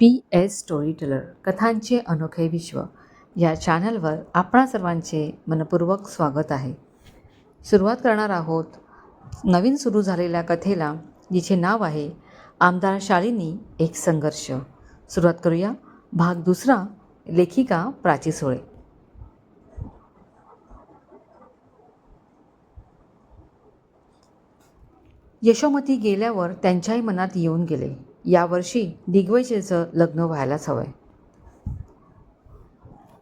P S story teller कथांचे अनोखे विश्व. या चॅनलवर आपणा सर्वांचे मनपूर्वक स्वागत आहे. सुरुवात करणार आहोत नवीन सुरू झालेल्या कथेला जिचे नाव आहे आमदार शालिनी एक संघर्ष. सुरुवात करूया. भाग दुसरा लेखिका प्राची सोळे. यशोमती गेल्यावर त्यांच्याही मनात येऊन गेले. यावर्षी दिग्विजयचं लग्न व्हायलाच हवंय.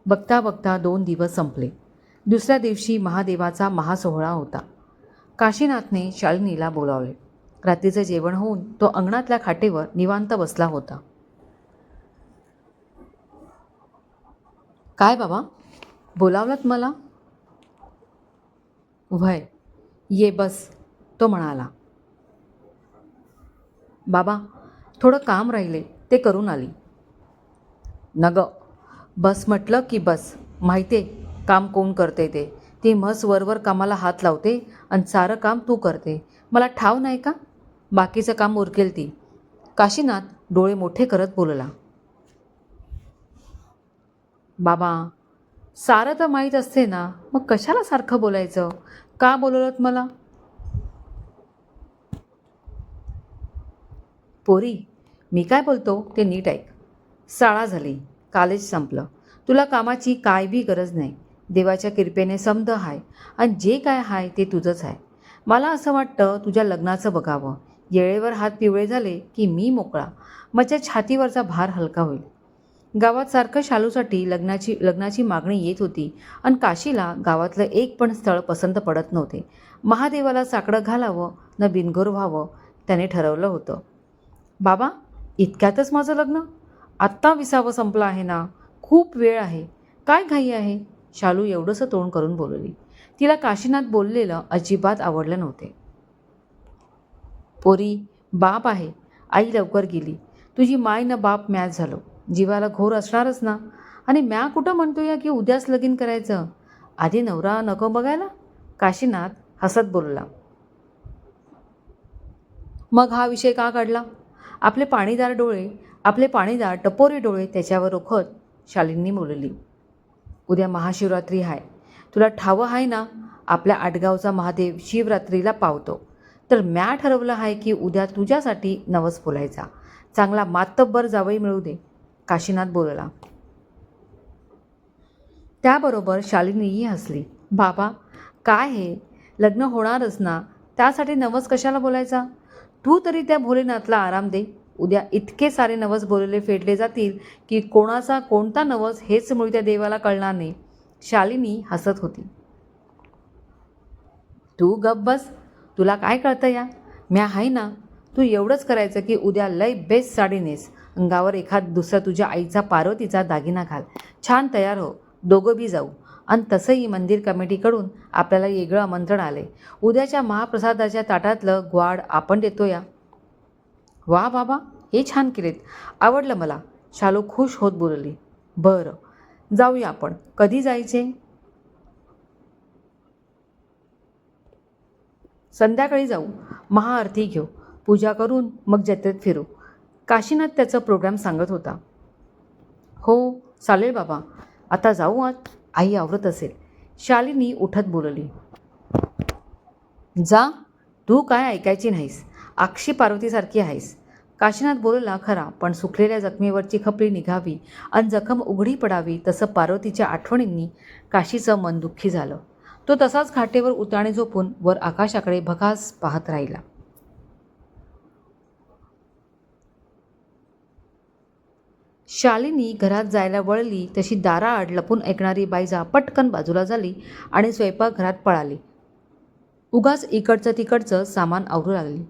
बघता बघता दोन दिवस संपले. दुसऱ्या दिवशी महादेवाचा महासोहळा होता. काशीनाथने शालिनीला बोलावले. रात्रीचं जेवण होऊन तो अंगणातल्या खाटेवर निवांत बसला होता. काय बाबा? बोलावलात मला? वय ये बस तो म्हणाला. बाबा थोडं काम राहिले ते करून आली. नग बस म्हटलं की बस माहिती काम कोण करते ते? ती म्हस वरवर कामाला हात लावते आणि सारं काम तू करते. मला ठाव नाही का? बाकीचं काम उरकेल ती. काशीनाथ डोळे मोठे करत बोलला. बाबा सारं तर माहीत असते ना मग कशाला सारखं बोलायचं? का बोलवलं मला? पोरी मी काय बोलतो ते नीट ऐक. शाळा झाली कॉलेज संपलं. तुला कामाची काय बी गरज नाही. देवाच्या कृपेने समद आहे आणि जे काय आहे ते तुझंच आहे मला असं वाटतं तुझ्या लग्नाचं बघावं. येळेवर हात पिवळे झाले की मी मोकळा. माझ्या छातीवरचा भार हलका होईल. गावात सारखं शालूसाठी लग्नाची लग्नाची मागणी येत होती आणि काशीला गावातलं एक पण स्थळ पसंत पडत नव्हते. महादेवाला साकडं घालावं न बिनघोर व्हावं त्याने ठरवलं होतं. बाबा इतक्यातच माझं लग्न? आत्ता विसावं संपलं आहे ना? खूप वेळ आहे. काय घाई आहे? शालू एवढंसं तोंड करून बोलली. तिला काशीनाथ बोललेलं अजिबात आवडलं नव्हते. पोरी बाप आहे. आई लवकर गेली. तुझी माय न बाप मॅच झालो. जीवाला घोर असणारच ना? आणि म्या कुठं म्हणतो या की उद्याच लगीन करायचं? आधी नवरा नको बघायला? काशीनाथ हसत बोलला. मग हा विषय का काढला? आपले पाणीदार डोळे आपले पाणीदार टपोरे डोळे त्याच्यावर रोखत शालिनी बोलली उद्या महाशिवरात्री आहे तुला ठावं आहे ना आपल्या आटगावचा महादेव शिवरात्रीला पावतो. तर म्या ठरवलं आहे की उद्या तुझ्यासाठी नवस बोलायचा चांगला मातब्बर जावई मिळू दे काशीनाथ बोलला. त्याबरोबर शालिनीही हसली. बाबा काय हे? लग्न होणारच ना त्यासाठी नवस कशाला बोलायचा? तू तरी त्या भोलेनाथला आराम दे. उद्या इतके सारे नवस बोलले फेडले जातील की कोणाचा कोणता नवस हेच मुळी त्या देवाला कळणार नाही. शालिनी हसत होती. तू गप बस. तुला काय कळतं या? म्या आहे ना. तू एवढंच करायचं की उद्या लय बेस्ट साडी नेस. अंगावर एखाद दुसरा तुझ्या आईचा पार्वतीचा दागिना घाल. छान तयार हो. दोघं बी जाऊ. आणि तसंही मंदिर कमिटीकडून आपल्याला वेगळं आमंत्रण आले उद्याच्या महाप्रसादाच्या ताटातलं ग्वाड आपण देतो या वा बाबा हे छान केलेत. आवडलं मला. शालू खुश होत बोलली. बरं जाऊया आपण. कधी जायचे? संध्याकाळी जाऊ. महाआरती घेऊ. पूजा करून मग जत्रेत फिरू. काशीनाथ त्याचा प्रोग्राम सांगत होता. हो चालेल बाबा. आता जाऊ आज. आई आवरत असेल. शालिनी उठत बोलली जा तू काय ऐकायची नाहीस? आक्षी पार्वतीसारखी आहेस. काशीनाथ बोलला खरा पण सुखलेल्या जखमेवरची खपली निघावी आणि जखम उघडी पडावी तसं पार्वतीच्या आठवणींनी काशीचं मन दुःखी झालं. तो तसाच खाटेवर उताणे झोपून वर आकाशाकडे भकास पाहत राहिला. शालिनी घरात जायला वळली तशी दारा आड लपून ऐकणारी बायजा पटकन बाजूला झाली आणि स्वयंपाकघरात पळाली. उगाच इकडचं तिकडचं सामान आवरू लागली.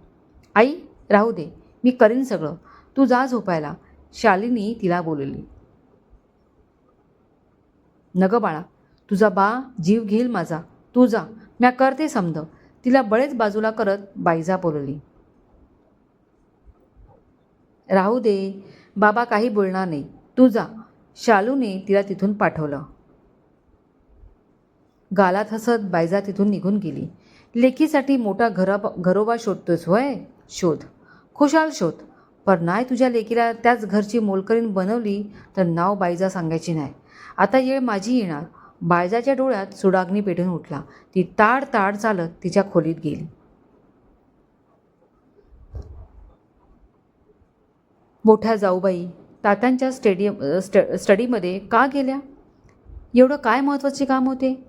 आई राहू दे मी करीन सगळं. तू जा झोपायला. शालिनी तिला बोलली. नग बाळा तुझा बा जीव घेईल माझा. तू जा म्या करते समज. तिला बळेच बाजूला करत बाईजा बोलली. राहू दे बाबा काही बोलणार नाही. तू जा. शालूने तिला तिथून पाठवलं. गालात हसत बायजा तिथून निघून गेली. लेकीसाठी मोठा घरा घरोबा शोधतोस होय? शोध. खुशाल शोध. पर नाही तुझ्या लेकीला त्याच घरची मोलकरीण बनवली तर नाव बायजा सांगायची नाही. आता येळ माझी येणार. बायजाच्या डोळ्यात सुडाग्नी पेटून उठला. ती ताड ताड चालत तिच्या खोलीत गेली. मोठ्या जाऊबाई तात्यांच्या स्टेडियम स्ट स्टडीमध्ये का गेल्या? एवढं काय महत्त्वाचे काम होते?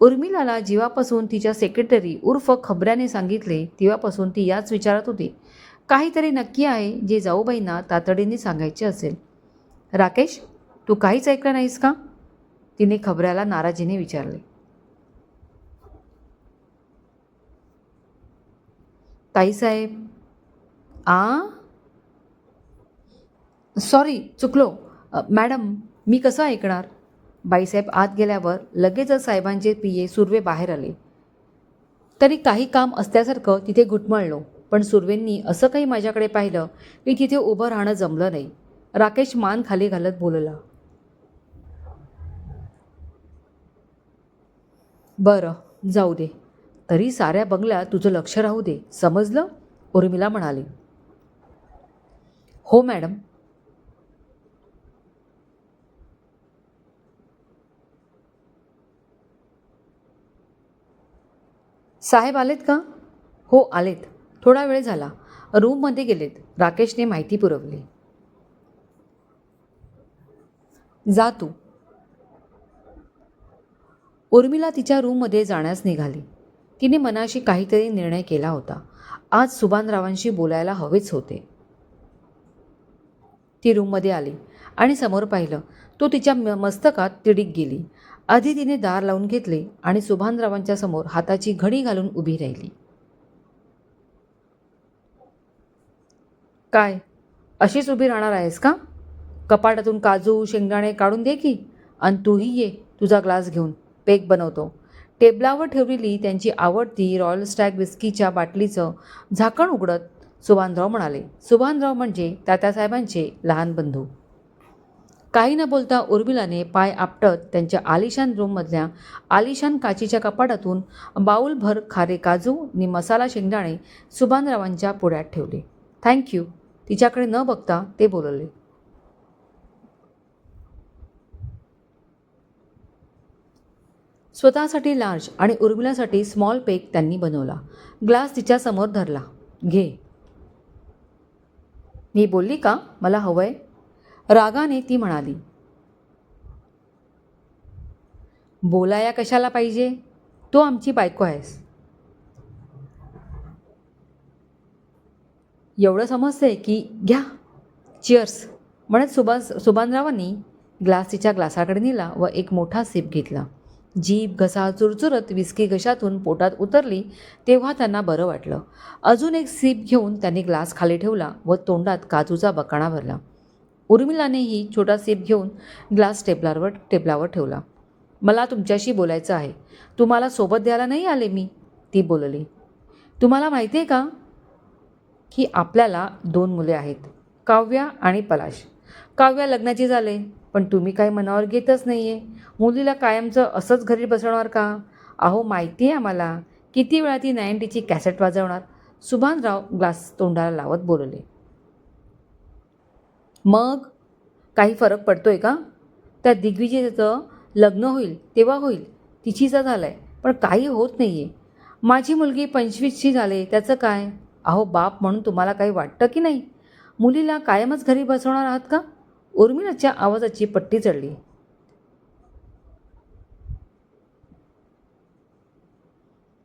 उर्मिलाला जेव्हापासून तिच्या सेक्रेटरी उर्फ खबऱ्याने सांगितले तेव्हापासून ती याच विचारात होती. काहीतरी नक्की आहे जे जाऊबाईंना तातडीने सांगायचे असेल. राकेश तू काहीच ऐकलं नाहीस का? तिने खबऱ्याला नाराजीने विचारले. ताईसाहेब आ? सॉरी चुकलो. मॅडम मी कसं ऐकणार? बाईसाहेब आत गेल्यावर लगेचच साहेबांचे पिये सुर्वे बाहेर आले. तरी काही काम असल्यासारखं तिथे घुटमळलो पण सुर्वेंनी असं काही माझ्याकडे पाहिलं की तिथे उभं राहणं जमलं नाही. राकेश मान खाली घालत बोलला. बरं जाऊ दे. तरी साऱ्या बंगल्यात तुझं लक्ष राहू दे समजलं? उर्मिला म्हणाली. हो मॅडम. साहेब आलेत का? हो आलेत. थोडा वेळ झाला. रूममध्ये गेलेत. राकेशने माहिती पुरवली. जा तू. उर्मिला तिच्या रूममध्ये जाण्यास निघाली. तिने मनाशी काहीतरी निर्णय केला होता. आज सुभानरावांशी बोलायला हवेच होते. ती रूममध्ये आली आणि समोर पाहिलं. तो तिच्या मस्तकात तिडीक गेली. आधी तिने दार लावून घेतले आणि सुभानरावांच्या समोर हाताची घडी घालून उभी राहिली. काय अशीच उभी राहणार आहेस का? कपाटातून काजू शेंगदाणे काढून दे की आणि तूही ये तुझा ग्लास घेऊन. पेक बनवतो. टेबलावर ठेवलेली त्यांची आवडती रॉयल स्टॅग विस्कीच्या बाटलीचं झाकण उघडत सुभानराव म्हणाले. सुभानराव म्हणजे तात्यासाहेबांचे लहान बंधू. काही न बोलता उर्मिलाने पाय आपटत त्यांच्या आलिशान रूममधल्या आलिशान काचीच्या कपाटातून बाऊलभर खारे काजू आणि मसाला शेंगदाणे सुभानरावांच्या पुढ्यात ठेवले. थँक्यू तिच्याकडे न बघता ते बोलले. स्वतःसाठी लार्ज आणि उर्मिलासाठी स्मॉल पेक त्यांनी बनवला. ग्लास तिच्यासमोर धरला. घे. मी बोलली का? मला हवंय. रागाने ती म्हणाली बोलाया कशाला पाहिजे? तो आमची बायको आहेस. एवढं समजते की घ्या चिअर्स म्हणत सुभा सुभानरावांनी ग्लास तिच्या ग्लासाकडे नेला व एक मोठा सिप घेतला. जीभ घसा चुरचुरत विस्की घशातून पोटात उतरली तेव्हा त्यांना बरं वाटलं. अजून एक सीप घेऊन त्यांनी ग्लास खाली ठेवला व तोंडात काजूचा बकाणा भरला. उर्मिलानेही छोटा सेप घेऊन ग्लास टेबलावर टेबलावर ठेवला. मला तुमच्याशी बोलायचं आहे. तुम्हाला सोबत द्यायला नाही आले मी ती बोलली. तुम्हाला माहिती आहे का की आपल्याला दोन मुले आहेत काव्या आणि पलाश. काव्या लग्नाची झाले पण तुम्ही काही मनावर घेतच नाही आहे मुलीला कायमचं असंच घरी बसवणार का? अहो माहिती आहे आम्हाला किती वेळा ती नाईन्टीची कॅसेट वाजवणार. सुभानराव ग्लास तोंडाला लावत बोलले. मग काही फरक पडतो आहे का? त्या दिग्विजयचं लग्न होईल तेव्हा होईल तिचीचा झालं आहे पण काही होत नाही आहे माझी मुलगी पंचवीसची झाले त्याचं काय? अहो बाप म्हणून तुम्हाला काही वाटतं की नाही? मुलीला कायमच घरी बसवणार आहात का? उर्मिलाच्या आवाजाची पट्टी चढली.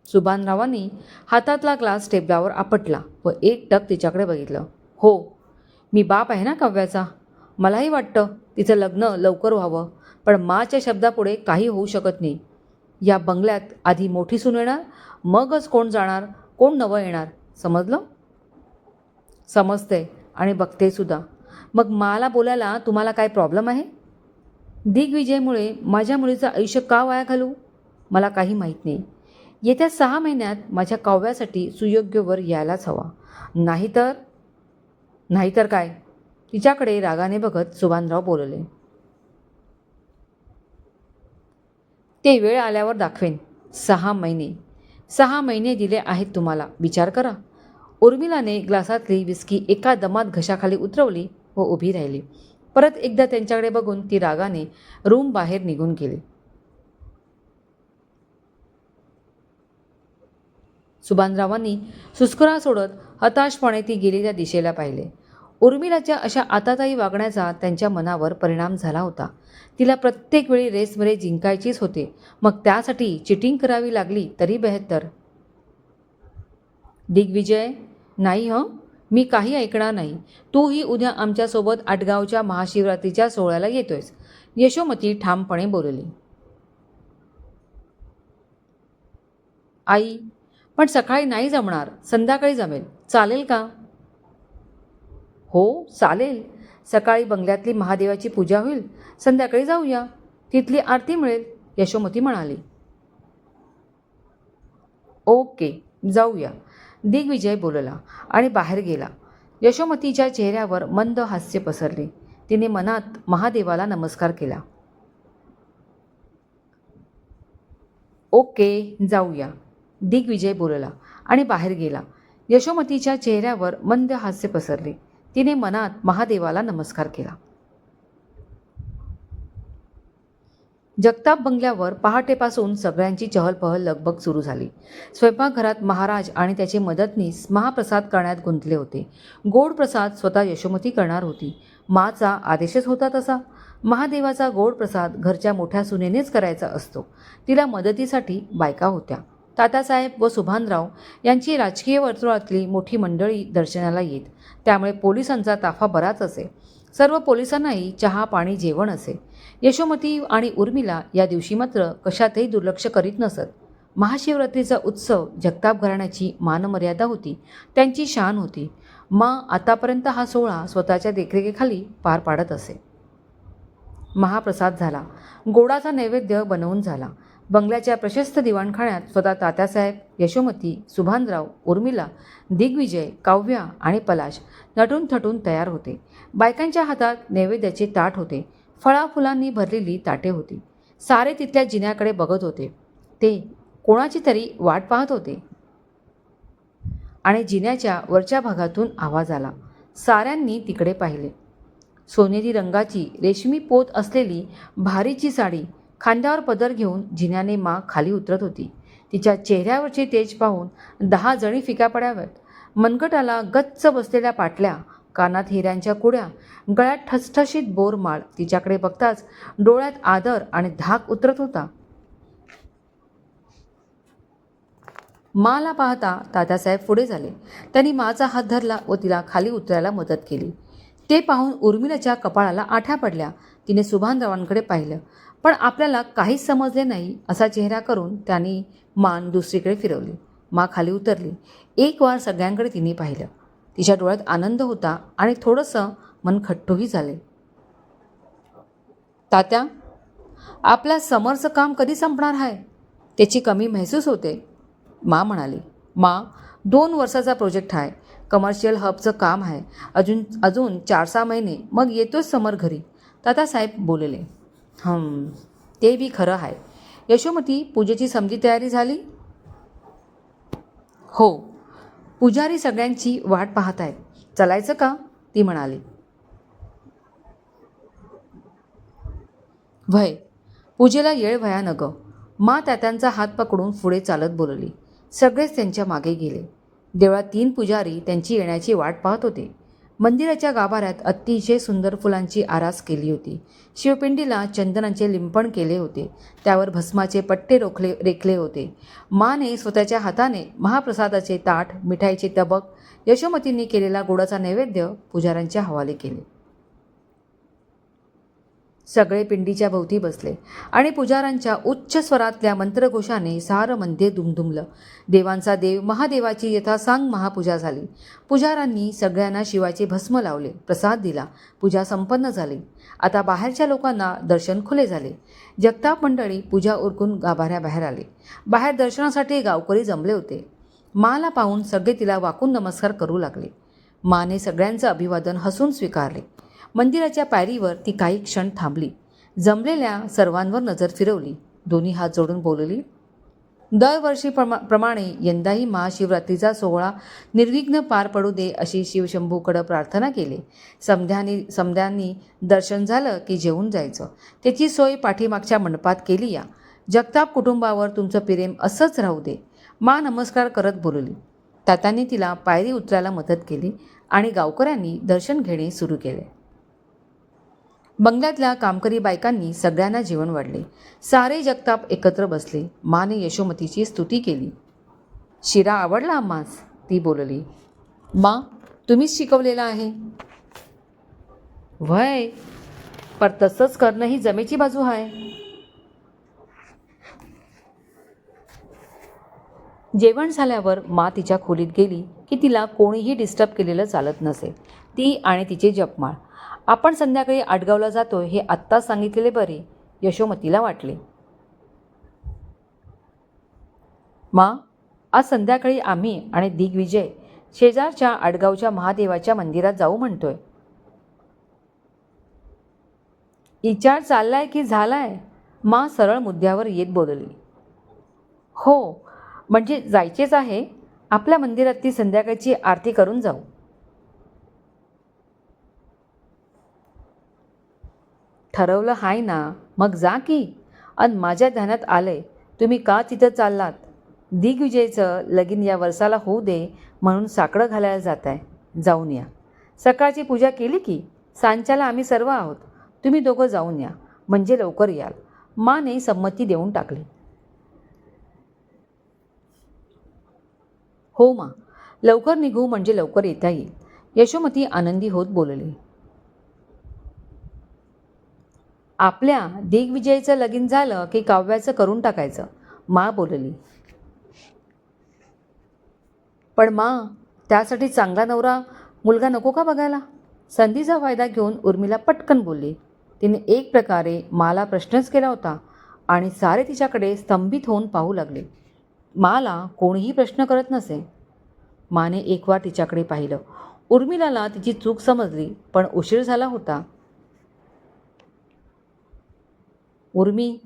सुभानरावांनी हातातला ग्लास टेबलावर आपटला व एक टक तिच्याकडे बघितलं. हो मी बाप आहे ना काव्याचा? मलाही वाटतं तिचं लग्न लवकर व्हावं पण माच्या शब्दापुढे काही होऊ शकत नाही. या बंगल्यात आधी मोठी सून येणार मगच कोण जाणार कोण नवं येणार समजलं? समजते आणि बघते सुद्धा. मग मला बोलायला तुम्हाला काय प्रॉब्लेम आहे? दिग्विजयमुळे माझ्या मुलीचं आयुष्य का वाया घालू? मला काही माहीत नाही. येत्या सहा महिन्यात माझ्या काव्यासाठी सुयोग्य वर यायलाच हवा. नाहीतर नाहीतर काय? तिच्याकडे रागाने बघत सुभानराव बोलले. ते वेळ आल्यावर दाखवेन. सहा महिने. सहा महिने दिले आहेत तुम्हाला. विचार करा. उर्मिलाने ग्लासातली विस्की एका दमात घशाखाली उतरवली व उभी राहिली. परत एकदा त्यांच्याकडे बघून ती रागाने रूम बाहेर निघून गेली. सुभानरावांनी सुस्कुरा सोडत हताशपणे ती गेलेल्या दिशेला पाहिले. उर्मिलाच्या अशा आताताई वागण्याचा त्यांच्या मनावर परिणाम झाला होता. तिला प्रत्येक वेळी रेसमध्ये जिंकायचीच होते. मग त्यासाठी चिटिंग करावी लागली तरी बेहत्तर. दिग्विजय नाही हं? मी काही ऐकणार नाही. तूही उद्या आमच्यासोबत आटगावच्या महाशिवरात्रीच्या सोहळ्याला येतोयस यशोमती ठामपणे बोलली. आई पण सकाळी नाही जमणार संध्याकाळी जमेल. चालेल का? हो चालेल. सकाळी बंगल्यातली महादेवाची पूजा होईल. संध्याकाळी जाऊया. तिथली आरती मिळेल यशोमती म्हणाली. ओके जाऊया. दिग्विजय बोलला आणि बाहेर गेला. यशोमतीच्या चेहऱ्यावर मंद हास्य पसरले. तिने मनात महादेवाला नमस्कार केला. ओके जाऊया. दिग्विजय बोलला आणि बाहेर गेला. यशोमतीच्या चेहऱ्यावर मंद हास्य पसरले. तिने मनात महादेवाला नमस्कार केला. जगताप बंगल्यावर पहाटेपासून सगळ्यांची चहलपहल लगबग सुरू झाली. स्वयंपाकघरात महाराज आणि त्याचे मदतनीस महाप्रसाद करण्यात गुंतले होते. गोड प्रसाद स्वतः यशोमती करणार होती. माचा आदेशच होता तसा. महादेवाचा गोड प्रसाद घरच्या मोठ्या सुनेनेच करायचा असतो. तिला मदतीसाठी बायका होत्या. तातासाहेब व सुभानराव यांची राजकीय वर्तुळातली मोठी मंडळी दर्शनाला येत. त्यामुळे पोलिसांचा ताफा बराच असे. सर्व पोलिसांनाही चहा पाणी जेवण असे. यशोमती आणि उर्मिला या दिवशी मात्र कशातही दुर्लक्ष करीत नसत. महाशिवरात्रीचा उत्सव जगताप घराण्याची मानमर्यादा होती. त्यांची शान होती. मा आतापर्यंत हा सोहळा स्वतःच्या देखरेखीखाली पार पाडत असे. महाप्रसाद झाला. गोडाचा नैवेद्य बनवून झाला. बंगल्याच्या प्रशस्त दिवाणखाण्यात स्वतः तात्यासाहेब यशोमती सुभानराव उर्मिला दिग्विजय काव्या आणि पलाश नटून थटून तयार होते. बायकांच्या हातात नैवेद्याचे ताट होते. फळाफुलांनी भरलेली ताटे होती. सारे तिथल्या जिन्याकडे बघत होते. ते कोणाची तरी वाट पाहत होते. आणि जिन्याच्या वरच्या भागातून आवाज आला. साऱ्यांनी तिकडे पाहिले. सोनेरी रंगाची रेशमी पोत असलेली भारीची साडी खांद्यावर पदर घेऊन जिन्याने मा खाली उतरत होती. तिच्या चेहऱ्यावरचे तेज पाहून दहा जणी फिका पडाव्यात. मनगटाला गच्च बसलेल्या पाटल्या कानात हिऱ्यांच्या कुड्या गळ्यात ठसठशीत बोरमाळ तिच्याकडे बघताच डोळ्यात आदर आणि धाक उतरत होता. माला पाहता तात्यासाहेब पुढे झाले. त्यांनी माचा हात धरला व तिला खाली उतरायला मदत केली. ते पाहून उर्मिलाच्या कपाळाला आठ्या पडल्या. तिने सुभानरावांकडे पाहिलं. पण आपल्याला काहीच समजले नाही असा चेहरा करून त्यांनी मान दुसरीकडे फिरवली. मा खाली उतरली. एक वार सगळ्यांकडे तिने पाहिलं. तिच्या डोळ्यात आनंद होता आणि थोडंसं मन खट्टूही झाले. तात्या आपल्या समरचं काम कधी संपणार आहे त्याची कमी महसूस होते. मा म्हणाली. मा दोन वर्षाचा प्रोजेक्ट आहे कमर्शियल हबचं काम आहे अजून अजून चार सहा महिने. मग येतोच समर घरी. तातासाहेब बोलले. हं ते बी खरं आहे. यशोमती पूजेची समजी तयारी झाली? हो. पुजारी सगळ्यांची वाट पाहत आहे. चलायचं का? ती म्हणाली. भय पूजेला येळ वया न मा त्यात्यांचा हात पकडून पुढे चालत बोलली. सगळेच त्यांच्या मागे गेले. देवळात तीन पुजारी त्यांची येण्याची वाट पाहत होते. मंदिराच्या गाभाऱ्यात अतिशय सुंदर फुलांची आरास केली होती. शिवपिंडीला चंदनाचे लिंपण केले होते. त्यावर भस्माचे पट्टे रोखले रेखले होते. माने स्वतःच्या हाताने महाप्रसादाचे ताट मिठाईचे तबक यशोमतींनी केलेला गोडाचा नैवेद्य पुजाऱ्यांच्या हवाले केले. सगळे पिंडीच्या भोवती बसले आणि पुजारांच्या उच्च स्वरातल्या मंत्रघोषाने सारं मंदिर दुमधुमलं देवांचा देव महादेवाची यथासांग महापूजा झाली. पुजारांनी सगळ्यांना शिवाचे भस्म लावले प्रसाद दिला पूजा संपन्न झाली. आता बाहेरच्या लोकांना दर्शन खुले झाले. जगताप मंडळी पूजा उरकून गाभाऱ्याबाहेर आले. बाहेर दर्शनासाठी गावकरी जमले होते. माला पाहून सगळे तिला वाकून नमस्कार करू लागले. माने सगळ्यांचं अभिवादन हसून स्वीकारले. मंदिराच्या पायरीवर ती काही क्षण थांबली. जमलेल्या सर्वांवर नजर फिरवली. दोन्ही हात जोडून बोलली दरवर्षी प्रमा प्रमाणे यंदाही महाशिवरात्रीचा सोहळा निर्विघ्न पार पडू दे अशी शिवशंभूकडं प्रार्थना केली. समध्यानी समध्यांनी दर्शन झालं की जेवून जायचं. त्याची सोय पाठीमागच्या मंडपात केली या. जगताप कुटुंबावर तुमचं प्रेम असंच राहू दे. मा नमस्कार करत बोलली. तात्यांनी तिला पायरी उतरायला मदत केली आणि गावकऱ्यांनी दर्शन घेणे सुरू केले. बंगल्यातल्या कामकरी बायकांनी सगळ्यांना जेवण वाढले. सारे जगताप एकत्र बसले. माने यशोमतीची स्तुती केली. शिरा आवडला आम्हास ती बोलली मा तुम्हीच शिकवलेला आहे. वय पर तसंच करणं ही जमेची बाजू आहे जेवण झाल्यावर मा तिच्या खोलीत गेली की तिला कोणीही डिस्टर्ब केलेलं चालत नसे. ती आणि तिचे जपमाळ. आपण संध्याकाळी आडगावला जातो हे आत्ताच सांगितलेले बरे यशोमतीला वाटले. मा आज संध्याकाळी आम्ही आणि दिग्विजय शेजारच्या आडगावच्या महादेवाच्या मंदिरात जाऊ म्हणतोय. विचार चाललाय की झालाय मा सरळ मुद्द्यावर येत बोलली. हो म्हणजे जायचेच आहे. आपल्या मंदिरात ती संध्याकाळची आरती करून जाऊ. ठरवलं हाय ना? मग जा की. अन माझ्या ध्यानात आलंय तुम्ही का तिथं चाललात? दिग्विजयचं लगीन या वर्षाला होऊ दे म्हणून साकडं घालायला जात आहे जाऊन या. सकाळची पूजा केली की? सांच्याला आम्ही सर्व आहोत. तुम्ही दोघं जाऊन या. म्हणजे लवकर याल. माने संमती देऊन टाकली. हो मा. लवकर निघू म्हणजे लवकर येता येईल. यशोमती आनंदी होत बोलली. आपल्या दिग्विजयचं लगीन झालं की काव्याचं करून टाकायचं? मा बोलली. पण मा त्यासाठी चांगला नवरा मुलगा नको का बघायला? संधीचा फायदा घेऊन उर्मिला पटकन बोलली. तिने एक प्रकारे माला प्रश्नच केला होता आणि सारे तिच्याकडे स्तंभित होऊन पाहू लागले. माला कोणीही प्रश्न करत नसे. माने एक वार तिच्याकडे पाहिलं. उर्मिलाला तिची चूक समजली पण उशीर झाला होता. उर्मी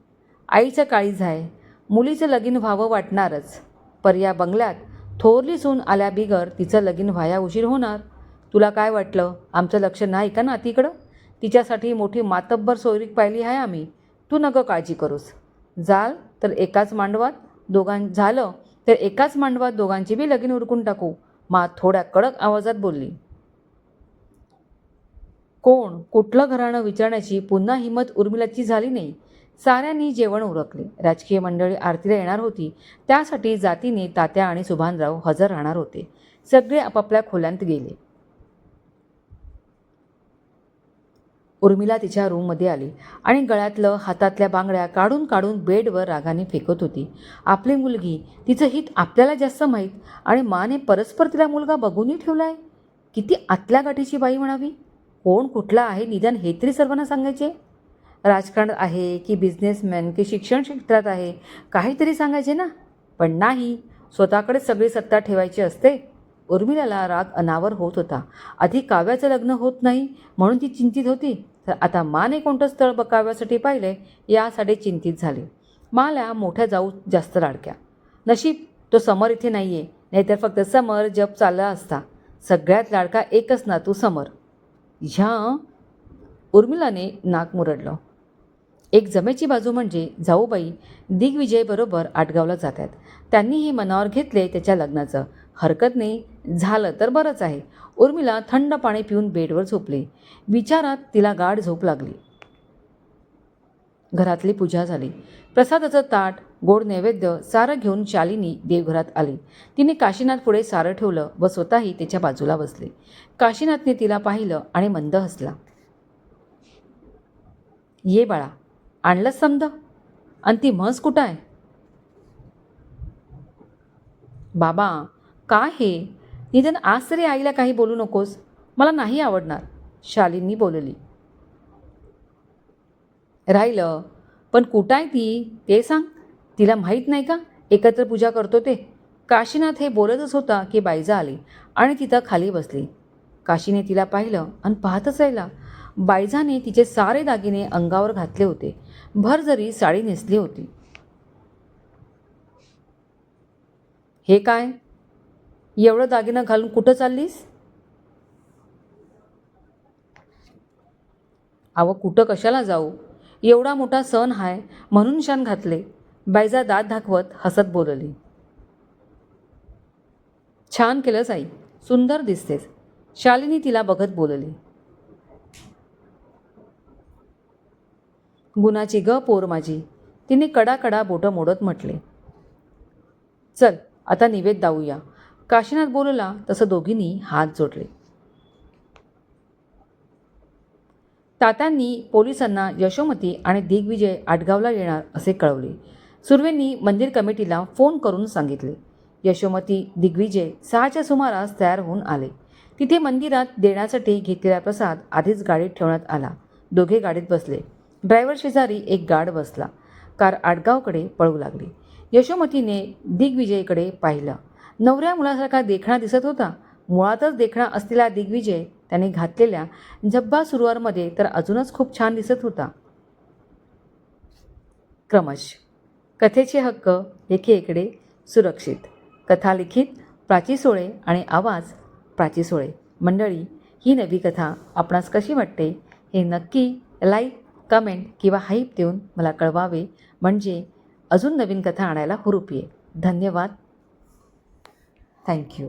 आईचं काळीज आहे मुलीचं लगीन व्हावं वाटणारच. पर या बंगल्यात थोरली सून आल्या बिगर तिचं लगीन व्हाया उशीर होणार. तुला काय वाटलं? आमचं लक्ष नाही का ना तिकडं तिच्यासाठी मोठी मातब्बर सोयरीक पाहिली आहे आम्ही. तू नगं काळजी करूस. जाल तर एकाच मांडवात दोघां झालं तर एकाच मांडवात दोघांची बी लगीन उरकून टाकू. मा थोड्या कडक आवाजात बोलली. कोण? कुठलं घराणं विचारण्याची पुन्हा हिंमत उर्मिलाची झाली नाही. साऱ्यांनी जेवण उरकले. राजकीय मंडळी आरतीला येणार होती. त्यासाठी जातीने तात्या आणि सुभानराव हजर राहणार होते. सगळे आपापल्या खोल्यांत गेले. उर्मिला तिच्या रूममध्ये आली आणि गळ्यातलं हातातल्या बांगड्या काढून काढून बेडवर रागाने फेकत होती. आपली मुलगी तिचं हित आपल्याला जास्त माहीत आणि माने परस्पर तिला मुलगा बघूनही ठेवला आहे किती आतल्या गाठीची बाई म्हणावी? कोण कुठला आहे निदान हे तरी सर्वांना सांगायचे? राजकारण आहे की बिझनेसमॅन की शिक्षण क्षेत्रात आहे काहीतरी सांगायचे ना? पण नाही स्वतःकडे सगळी सत्ता ठेवायची असते. उर्मिलाला राग अनावर होत होता. आधी काव्याचं लग्न होत नाही म्हणून ती चिंतित होती. तर आता माने कोणतं स्थळ बकाव्यासाठी पाहिले यासाठी चिंतित झाले. माला मोठ्या जाऊ जास्त लाडक्या. नशीब तो समर इथे नाही आहे नाहीतर फक्त समर जप चालला असता. सगळ्यात लाडका एकच ना तू समर. ह्या उर्मिलाने नाक मुरडलं. एक जमेची बाजू म्हणजे जाऊबाई दिग्विजयबरोबर आटगावला जात आहेत त्यांनीही मनावर घेतले त्याच्या लग्नाचं. हरकत नाही झालं तर बरंच आहे. उर्मिला थंड पाणी पिऊन बेडवर झोपली. विचारात तिला गाढ झोप लागली. घरातली पूजा झाली. प्रसादाचं ताट गोड नैवेद्य सारं घेऊन शालिनी देवघरात आली. तिने काशीनाथ पुढे सारं ठेवलं व स्वतःही त्याच्या बाजूला बसले. काशीनाथने तिला पाहिलं आणि मंद हसला. ये बाळा आणलंच समजा? आणि ती म्हस कुठं आहे? बाबा काय हे? निदान आज तरी आईला काही बोलू नकोस. मला नाही आवडणार शालींनी बोलली. राहिलं पण कुठं आहे ती? ते सांग. तिला माहीत नाही का? एकत्र पूजा करतो ते. काशीनाथ हे बोलतच होता की बायजा आली आणि तिथं खाली बसली. काशीने तिला पाहिलं आणि पाहतच राहिला. बायजाने तिचे सारे दागिने अंगावर घातले होते. भर जरी साडी नेसली होती. हे काय? एवढं दागिनं घालून कुठं चाललीस? अहो कुठं कशाला जाऊ? एवढा मोठा सण हाय म्हणून शान घातले. बायजा दात दाखवत हसत बोलली. छान केलंस आई सुंदर दिसतेस. शालिनी तिला बघत बोलली. गुणाची ग पोर माझी तिने कडा कडा बोटं मोडत म्हटले. चल आता निवेद दाऊया. काशीनाथ बोलला तसं दोघींनी हात जोडले. तात्यांनी पोलिसांना यशोमती आणि दिग्विजय आटगावला येणार असे कळवले. सुर्वेंनी मंदिर कमिटीला फोन करून सांगितले. यशोमती दिग्विजय सहाच्या सुमारास तयार होऊन आले. तिथे मंदिरात देण्यासाठी घेतलेला प्रसाद आधीच गाडीत ठेवण्यात आला. दोघे गाडीत बसले. ड्रायव्हर शेजारी एक गार्ड बसला. कार आडगावकडे पळू लागली. यशोमतीने दिग्विजयकडे पाहिलं. नवऱ्या मुलासारखा देखणा दिसत होता. मुळातच देखणा असलेला दिग्विजय त्याने घातलेल्या झब्बा सुरुवारमध्ये तर अजूनच खूप छान दिसत होता. क्रमश. कथेचे हक्क एकेकडे सुरक्षित. कथा लिखित प्राची सोळे आणि आवाज प्राची सोळे. मंडळी ही नवी कथा आपणास कशी वाटते हे नक्की लाईक कमेंट किंवा हाईप देऊन मला कळवावे म्हणजे अजून नवीन कथा आणायला हुरूप येईल धन्यवाद. थँक्यू